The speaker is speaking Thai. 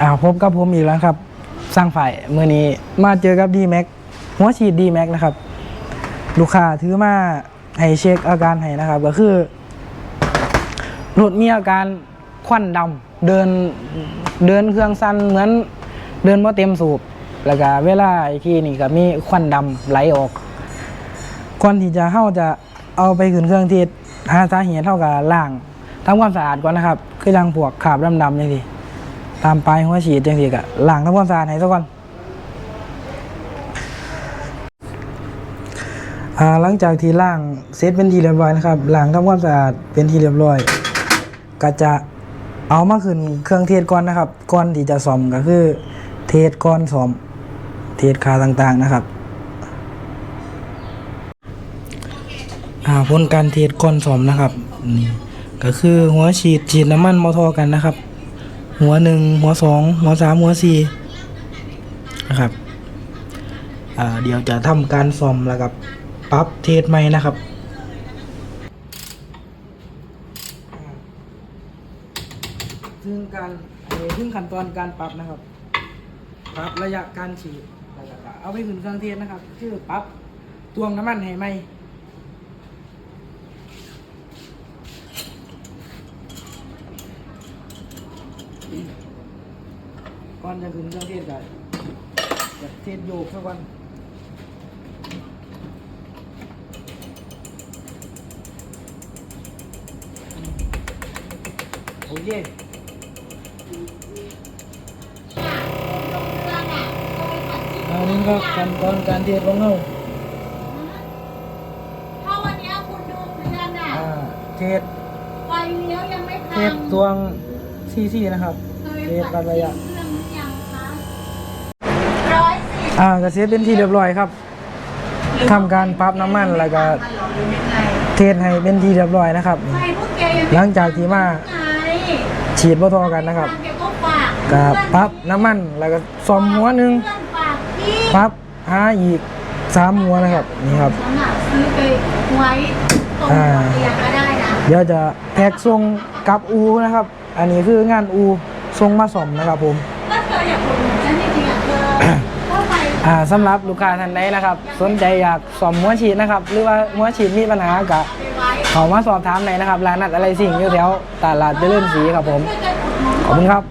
อ่าพบกับผมอีกแล้วครับ สร้างฝ่ายเมื่อนี้มาเจอกับดีแม็กหัวฉีดดีแม็กนะครับ ลูกค้าถือมาให้เช็คอาการให้นะครับ ก็คือรถมีอาการควันดำเดินเดินเครื่องสั้นเหมือนเดินว่าเต็มสูบแล้วก็เวลาอีกทีนี่ก็มีควันดำไหลออกก่อนที่จะเข้าจะเอาไปขึ้นเครื่องทีหาสาเหตุเท่ากับล่างทำความสะอาดก่อนนะครับ คือจังพวกขาบดำๆอย่างที่ ตามปลายหัวฉีดจังที่กะล่างทำความสะอาดให้ซะก่อนหลังจากที่ล่างเสร็จเป็นทีเรียบร้อยนะครับล่างทำความสะอาดเป็นทีเรียบร้อยก็จะเอามาขึ้นเครื่องเทศก่อนนะครับก่อนที่จะซ่อมก็คือ เทศก่อนซ่อม เทศคาต่างๆนะครับผลการเทสก่อนสอมนะครับนี่ก็คือหัวฉีดฉีดน้ำมันมอทอกันนะครับ หัวหนึ่งหัวสองหัวสามหัวสี่นะครับเดี๋ยวจะทำการซ่อมแล้วกับปรับเทสใหม่นะครับซึ่งการซึ่งขั้นตอนการปรับนะครับ ปรับระยะการฉีดเอาไปขึ้นเครื่องเทศนะครับ คือปรับตวงน้ำมันให้ไหม ก่อนจะขึ้นเครื่องเทศกันจะเทศโยกซะก่อนโอเคอันนี้ก็ขั้นตอนการเทศของเราถ้าวันเนี้ยคุณดูเพื่อนอะอ่าเทศไฟเลี้ยวยังไม่เทพัศงตวงซีซีนะครับเคยเทศปัปัดดระยะเครื่ องหรือยังคะร้อยสี่อ่ากระเซ็เป็นที่เรียบร้อยครับทำการปรับน้ำมันแล้วก็เทศให้เป็นที่เรียบร้อยนะครับไฟพวกแกยังหลังจากที่มาไงฉีดบ่ทอกันนะครับแกก็ฝากก็ปรับน้ำมันแล้วก็ซ่อมหัวหนึ่งเพื่อนฝากพี่ปรับหาอีกสามหัวนะครับนี่ครับสำหรับซื้อไปไว้ตรงอ่าหัวเตียงก็ได้นะเดี๋ยวจะแพ็กส่งกลับอูนะครับ อันนี้คืองานอูส่งมาซ่อมนะครับผมถ้าเธ อยากรู้นั่นจริงๆอะเธอเข้าไปอ่าสำหรับลูกค้าท่านใดนะครับ สนใจอยากซ่อมหัวฉีดนะครับ หรือว่าหัวฉีดมีปัญหากะไปไว้เขามาสอบถามไหนอยนะครับร้านนัดอะไรสิ่งอยู่แถวตลาดเจริญศรีครับผม ขอบคุณครับ